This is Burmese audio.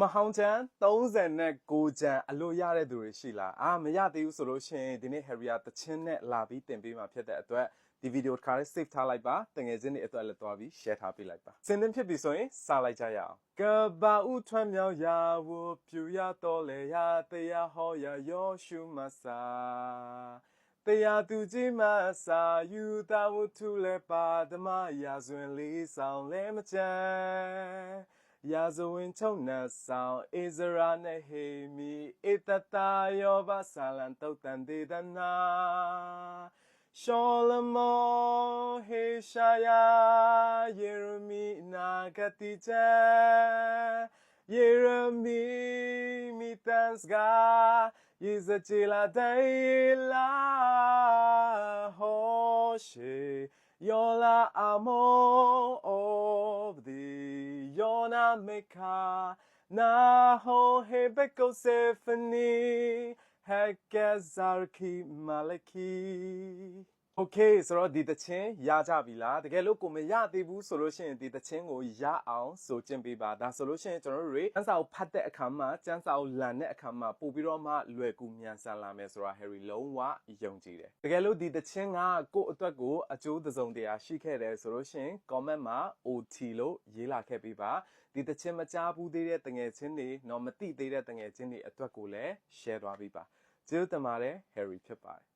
မဟောင်းချန်39ချန်အလို့ရတဲ့သူတွေရှိလားအာမရသေးဘူးဆိုလို့ရှိရင်ဒီနေ့ Harry ကတချင်းနဲ့လာပြီးတင်ပေးမှာဖြစ်တဲ့အတွက်ဒီဗီဒီယိုတစ်ခါလေး save ထားလိုက်ပါတငယ်ချင်းတွေအတွက်လည်းသွားပြီး share ထားပေးလိုက်ပါစင်တင်ဖြစ်ပြီဆိုရင်စလိုက်ကြရအောင်ကဘာဦးထွမ်းမြောက်ရာဝပြူရတော်လေရာတရားဟောရာယောရှုမဆာတရားသူကြီးမဆာယူတာဝတ္ထုလဲပါဓမ္မရာဇဝင်လေးဆောင်လဲမချမ်း ရာဇဝင်ချုံနှဆောင်ဣဇရာနဲ့ဟေမီဧတတာယောဘဆာလန်တုတ်တန်ဒေဒနာရှောလမောဟေရှာယာယေရမိနာဂတိချာယေရမိမိတန်စကာယေဇချေလာတိုင်လာဟောရှေယောလာအမော of the na meka na ho hebeko symphony hekezarki maliki symphony Hekazarki Malaki Okay ဆိုတော့ဒီတချင်းရကြပြီလားတကယ်လို့ကိုမရသေးဘူးဆိုလို့ရှိရင်ဒီတချင်းကိုရအောင်ဆိုကျင့်ပေးပါဒါဆိုလို့ရှိရင်ကျွန်တော်တို့တွေစန်းစာကိုဖတ်တဲ့အခါမှာစန်းစာကိုလန်တဲ့အခါမှာပို့ပြီးတော့မှလွယ်ကူမြန်ဆန်လာမယ်ဆိုတာ Harry လုံးဝယုံကြည်တယ်တကယ်လို့ဒီတချင်းကကိုယ့်အတွက်ကိုအကျိုးသစုံတရာရှိခဲ့တယ်ဆိုလို့ရှိရင် comment မှာ OT လို့ရေးလာခဲ့ပေးပါဒီတချင်းမကြားဘူးသေးတဲ့တငယ်ချင်းတွေတော့မသိသေးတဲ့တငယ်ချင်းတွေအတွက်ကိုလည်း share သွားပေးပါကျေးဇူးတင်ပါတယ် Harry ဖြစ်ပါတယ်